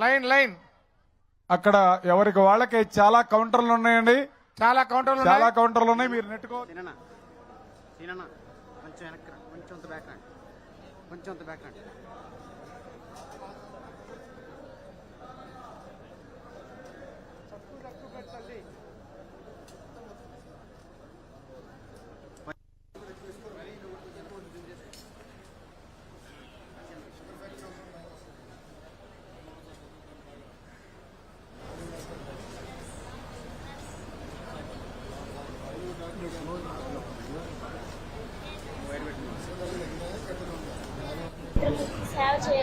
Line line. అక్కడ ఎవరికి వాళ్ళకి చాలా కౌంటర్లు ఉన్నాయండి. చాలా కౌంటర్లు చాలా కౌంటర్లు ఉన్నాయి. మీరు నెట్టుకో కొంచెం కొంచెం బ్యాక్ కొంచెం బ్యాక్ రండి సేవ చేయొచ్చు కదా సార్ నర్స్ అయితే డాక్టర్ అయితే డాక్టర్ అయితే చేయొచ్చు కాకపోతే మన చదువుని బట్టి మనం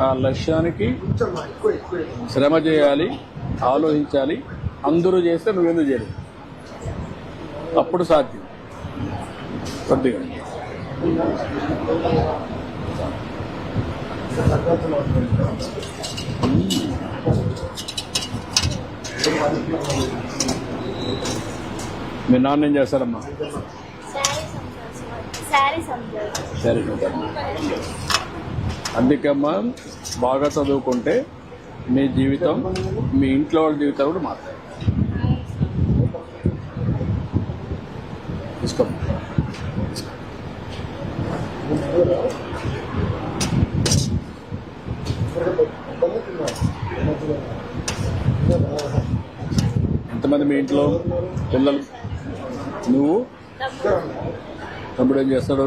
ఆ లక్ష్యానికి శ్రమ చేయాలి ఆలోచించాలి అందరూ చేస్తే నువ్వెందుకు చేయలేదు అప్పుడు సాధ్యం. కొద్దిగా. మీ నాన్న ఏం చేస్తారమ్మా? సరే అందుకమ్మా బాగా చదువుకుంటే మీ జీవితం మీ ఇంట్లో వాళ్ళ జీవితం కూడా మారుతాయి. తీసుకో. ఎంతమంది మీ ఇంట్లో పిల్లలు? నువ్వు? తమ్ముడు. తమ్ముడు ఏం చేస్తాడు?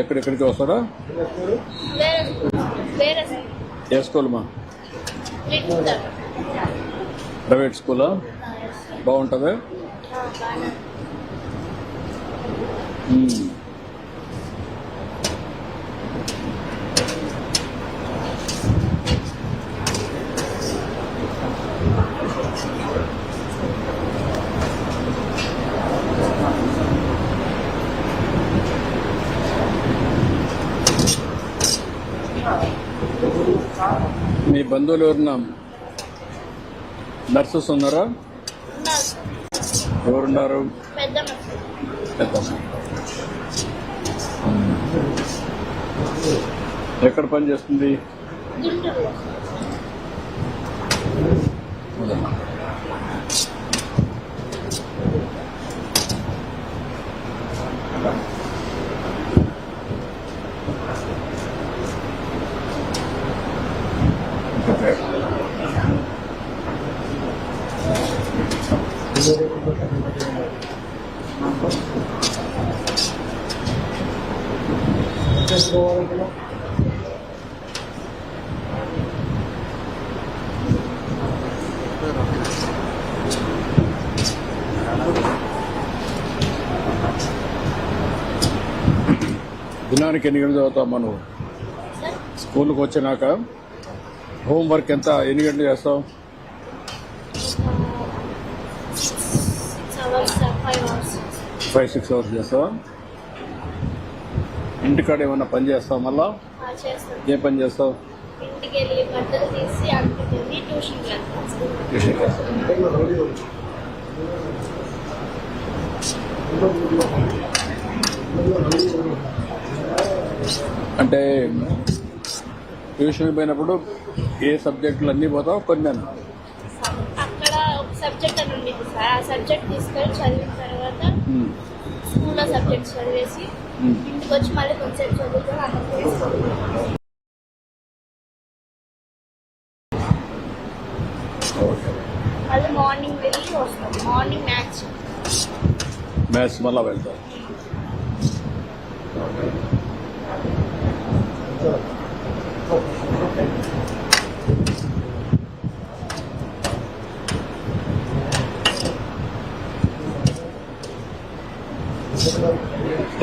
ఎక్కడెక్కడికి వస్తాడా? సార్ ఏ స్కూల్. మా లిటిల్ ప్రైవేట్ స్కూలా? బాగుంటుందా? మీ బంధువులు ఎవరున్నా నర్సెస్ ఉన్నారా? ఎవరున్నారు? ఎక్కడ పని చేస్తుంది? దినానికి ఎన్ని గంటలు చదువుతావు మనం స్కూల్కి వచ్చినాక? హోంవర్క్ ఎంత? ఎన్ని గంటలు చేస్తావు six hours five hours five six hours చేస్తావా? ఇంటికాడ ఏమన్నా పని చేస్తావు మళ్ళా? ఏ పని చేస్తావు. అంటే ట్యూషన్ పోయినప్పుడు ఏ సబ్జెక్టులు అన్నీ పోతావు? కొన్ని ఒక సబ్జెక్ట్ ఆ సబ్జెక్ట్ తీసుకొని చదివిన తర్వాత స్కూల్లో సబ్జెక్ట్ చదివేసి ఇంటికి వచ్చి మళ్ళీ కొంచెం చదువుకొని అన్నం చేసుకుంటాం మళ్ళీ మార్నింగ్ వెళ్ళి వస్తాం. Morning match. మ్యాథ్స్ మళ్ళా వెళ్తావు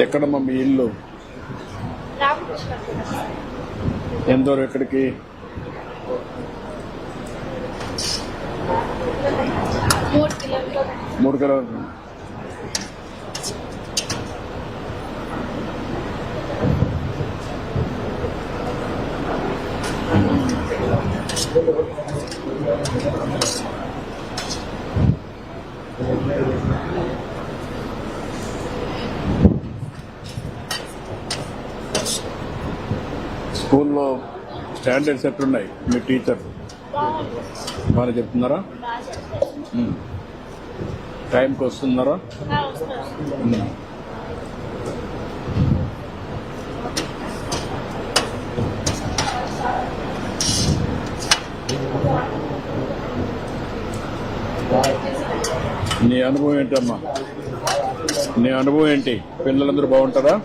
ఎక్కడమ్మా మీ ఇల్లు వచ్చినప్పుడు ఎక్కడికి మూడు కిలోమీటర్లు Thank you. స్కూల్లో స్టాండర్డ్స్ ఎట్లున్నాయి? మీ టీచర్? బాగా చెప్తున్నారా? టైంకి వస్తున్నారా? నీ అనుభవం ఏంటమ్మా? నీ అనుభవం ఏంటి? పిల్లలందరూ బాగుంటారా?